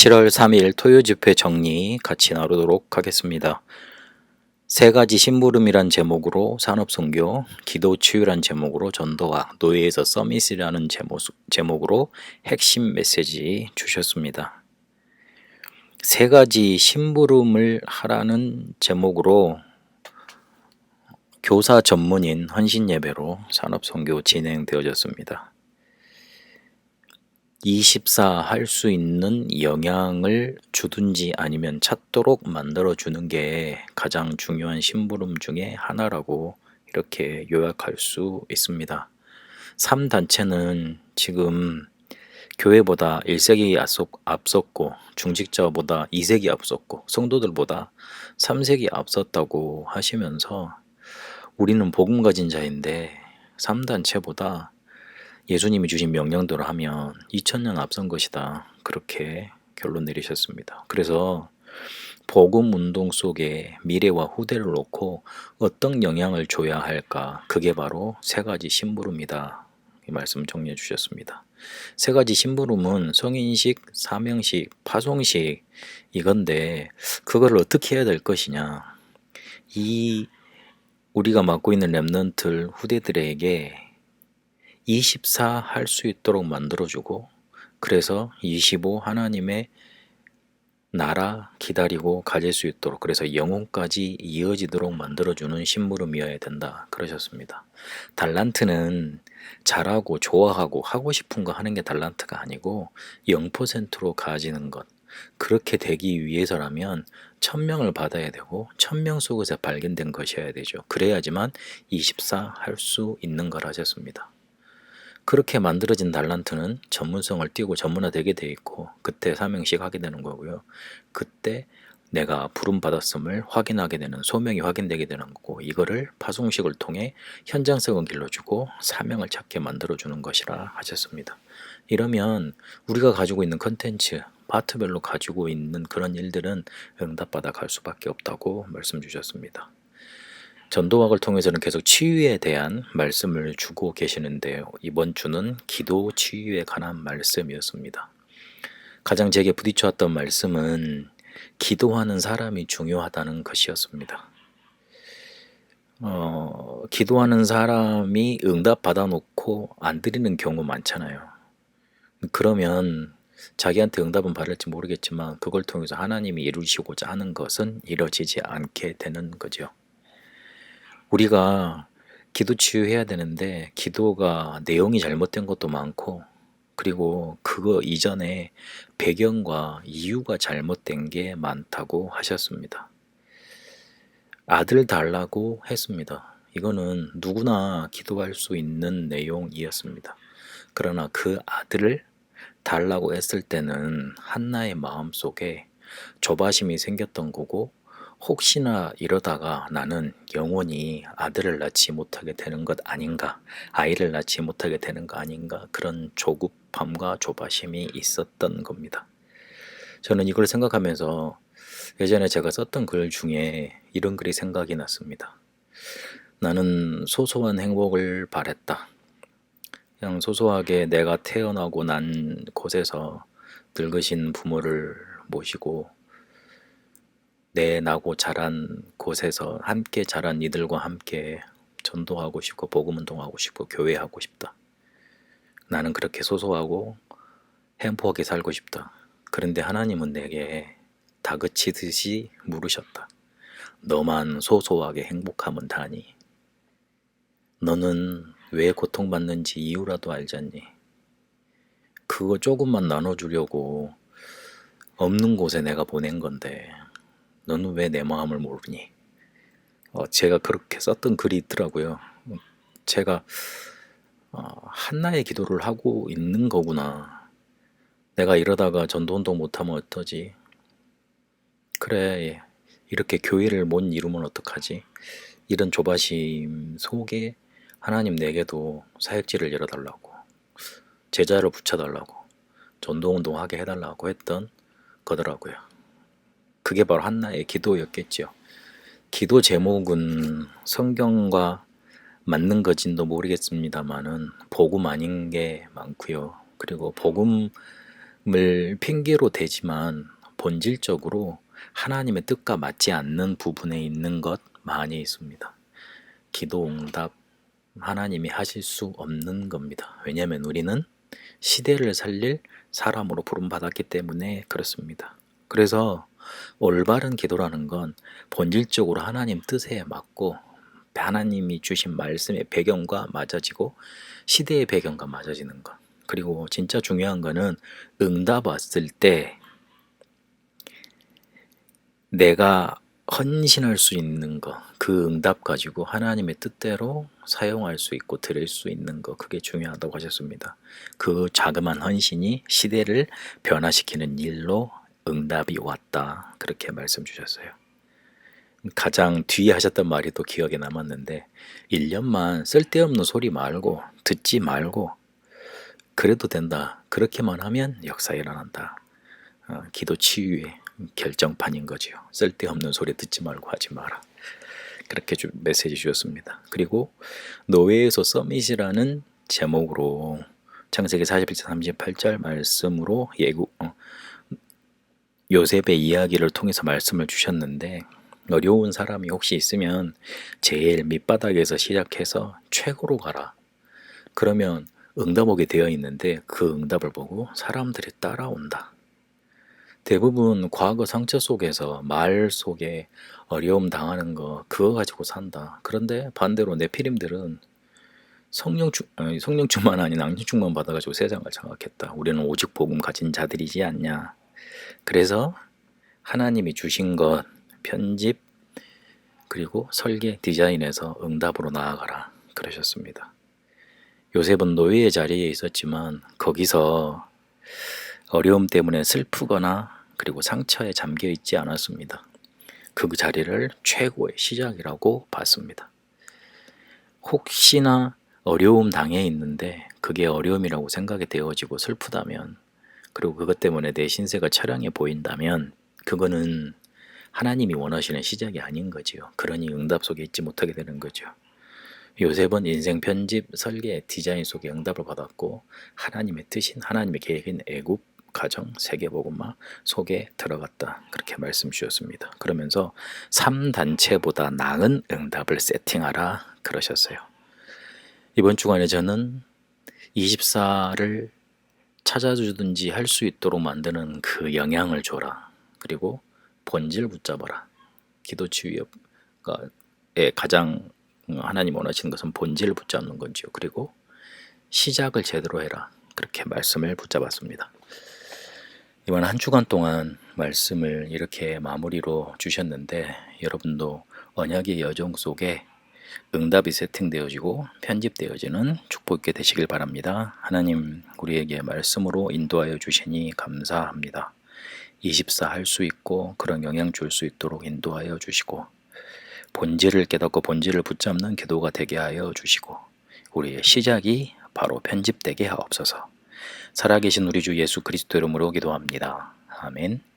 7월 3일 토요 집회 정리 같이 나누도록 하겠습니다. 세 가지 심부름이란 제목으로 산업선교, 기도 치유란 제목으로 전도와 노예에서 서밋이라는 제목, 제목으로 핵심 메시지 주셨습니다. 세 가지 심부름을 하라는 제목으로 교사 전문인 헌신 예배로 산업선교 진행되어졌습니다. 24 할 수 있는 영향을 주든지 아니면 찾도록 만들어 주는 게 가장 중요한 심부름 중에 하나라고 이렇게 요약할 수 있습니다. 3단체는 지금 교회보다 1세기 앞섰고 중직자보다 2세기 앞섰고 성도들보다 3세기 앞섰다고 하시면서 우리는 복음 가진 자인데 3단체보다 예수님이 주신 명령대로 하면 2000년 앞선 것이다. 그렇게 결론 내리셨습니다. 그래서 복음 운동 속에 미래와 후대를 놓고 어떤 영향을 줘야 할까? 그게 바로 세 가지 심부름이다. 이 말씀 정리해 주셨습니다. 세 가지 심부름은 성인식, 사명식, 파송식 이건데 그걸 어떻게 해야 될 것이냐? 이 우리가 맡고 있는 랩런트 후대들에게 24 할 수 있도록 만들어주고 그래서 25 하나님의 나라 기다리고 가질 수 있도록 그래서 영혼까지 이어지도록 만들어주는 심부름이어야 된다 그러셨습니다. 달란트는 잘하고 좋아하고 하고 싶은 거 하는 게 달란트가 아니고 0%로 가지는 것 그렇게 되기 위해서라면 천명을 받아야 되고 천명 속에서 발견된 것이어야 되죠. 그래야지만 24 할 수 있는 걸 하셨습니다. 그렇게 만들어진 달란트는 전문성을 띄고 전문화되게 돼 있고 그때 사명식 하게 되는 거고요. 그때 내가 부름 받았음을 확인하게 되는 소명이 확인되게 되는 거고 이거를 파송식을 통해 현장성을 길러주고 사명을 찾게 만들어주는 것이라 하셨습니다. 이러면 우리가 가지고 있는 컨텐츠 파트별로 가지고 있는 그런 일들은 응답받아 갈 수밖에 없다고 말씀 주셨습니다. 전도학을 통해서는 계속 치유에 대한 말씀을 주고 계시는데요. 이번 주는 기도 치유에 관한 말씀이었습니다. 가장 제게 부딪혔던 말씀은 기도하는 사람이 중요하다는 것이었습니다. 어, 기도하는 사람이 응답 받아놓고 안 드리는 경우 많잖아요. 그러면 자기한테 응답은 받을지 모르겠지만 그걸 통해서 하나님이 이루시고자 하는 것은 이루어지지 않게 되는 거죠. 우리가 기도 치유해야 되는데 기도가 내용이 잘못된 것도 많고 그리고 그거 이전에 배경과 이유가 잘못된 게 많다고 하셨습니다. 아들 달라고 했습니다. 이거는 누구나 기도할 수 있는 내용이었습니다. 그러나 그 아들을 달라고 했을 때는 한나의 마음 속에 조바심이 생겼던 거고 혹시나 이러다가 나는 영원히 아들을 낳지 못하게 되는 것 아닌가, 아이를 낳지 못하게 되는 거 아닌가, 그런 조급함과 조바심이 있었던 겁니다. 저는 이걸 생각하면서 예전에 제가 썼던 글 중에 이런 글이 생각이 났습니다. 나는 소소한 행복을 바랬다. 그냥 소소하게 내가 태어나고 난 곳에서 늙으신 부모를 모시고 내 나고 자란 곳에서 함께 자란 이들과 함께 전도하고 싶고 복음 운동하고 싶고 교회하고 싶다. 나는 그렇게 소소하고 행복하게 살고 싶다. 그런데 하나님은 내게 다그치듯이 물으셨다. 너만 소소하게 행복하면 다니. 너는 왜 고통받는지 이유라도 알잖니. 그거 조금만 나눠주려고 없는 곳에 내가 보낸 건데 너는 왜 내 마음을 모르니? 어, 제가 그렇게 썼던 글이 있더라고요. 제가 어, 한나의 기도를 하고 있는 거구나. 내가 이러다가 전도운동 못하면 어떠지? 그래, 이렇게 교회를 못 이루면 어떡하지? 이런 조바심 속에 하나님 내게도 사역지를 열어달라고, 제자를 붙여달라고, 전도운동 하게 해달라고 했던 거더라고요. 그게 바로 한나의 기도였겠죠. 기도 제목은 성경과 맞는 것인도 모르겠습니다만은 복음 아닌 게 많고요. 그리고 복음 핑계로 대지만 본질적으로 하나님의 뜻과 맞지 않는 부분에 있는 것 많이 있습니다. 기도 응답 하나님이 하실 수 없는 겁니다. 왜냐하면 우리는 시대를 살릴 사람으로 부름받았기 때문에 그렇습니다. 그래서 올바른 기도라는 건 본질적으로 하나님 뜻에 맞고 하나님이 주신 말씀의 배경과 맞아지고 시대의 배경과 맞아지는 것. 그리고 진짜 중요한 거는 응답 왔을 때 내가 헌신할 수 있는 거, 그 응답 가지고 하나님의 뜻대로 사용할 수 있고 드릴 수 있는 거, 그게 중요하다고 하셨습니다. 그 자그마한 헌신이 시대를 변화시키는 일로 응답이 왔다. 그렇게 말씀 주셨어요. 가장 뒤에 하셨던 말이 또 기억에 남았는데 1년만 쓸데없는 소리 말고 듣지 말고 그래도 된다. 그렇게만 하면 역사 일어난다. 어, 기도 치유의 결정판인 거지요. 쓸데없는 소리 듣지 말고 하지 마라. 그렇게 주, 메시지 주셨습니다. 그리고 노예에서 서밋이라는 제목으로 창세기 41장 38절 말씀으로 예고 어, 요셉의 이야기를 통해서 말씀을 주셨는데 어려운 사람이 혹시 있으면 제일 밑바닥에서 시작해서 최고로 가라. 그러면 응답 오게 되어 있는데 그 응답을 보고 사람들이 따라온다. 대부분 과거 상처 속에서 말 속에 어려움 당하는 거 그거 가지고 산다. 그런데 반대로 네피림들은 성령 충 성령 충만 아닌 앙증 충만 받아가지고 세상을 장악했다. 우리는 오직 복음 가진 자들이지 않냐. 그래서 하나님이 주신 것 편집 그리고 설계 디자인에서 응답으로 나아가라 그러셨습니다. 요셉은 노예의 자리에 있었지만 거기서 어려움 때문에 슬프거나 그리고 상처에 잠겨 있지 않았습니다. 그 자리를 최고의 시작이라고 봤습니다. 혹시나 어려움 당해 있는데 그게 어려움이라고 생각이 되어지고 슬프다면 그리고 그것 때문에 내 신세가 처량해 보인다면 그거는 하나님이 원하시는 시작이 아닌 거지요. 그러니 응답 속에 있지 못하게 되는 거죠. 요셉은 인생 편집, 설계, 디자인 속에 응답을 받았고 하나님의 뜻인 하나님의 계획인 애굽 가정 세계복음화 속에 들어갔다 그렇게 말씀 주셨습니다. 그러면서 3단체보다 나은 응답을 세팅하라 그러셨어요. 이번 주간에 저는 24를 찾아주든지 할 수 있도록 만드는 그 영향을 줘라. 그리고 본질 붙잡아라. 기도 치유의 가장 하나님 원하시는 것은 본질을 붙잡는 건지요. 그리고 시작을 제대로 해라. 그렇게 말씀을 붙잡았습니다. 이번 한 주간 동안 말씀을 이렇게 마무리로 주셨는데 여러분도 언약의 여정 속에 응답이 세팅되어지고 편집되어지는 축복 있게 되시길 바랍니다. 하나님 우리에게 말씀으로 인도하여 주시니 감사합니다. 24 할 수 있고 그런 영향 줄 수 있도록 인도하여 주시고 본질을 깨닫고 본질을 붙잡는 기도가 되게 하여 주시고 우리의 시작이 바로 편집되게 하옵소서. 살아계신 우리 주 예수 그리스도 이름으로 기도합니다. 아멘.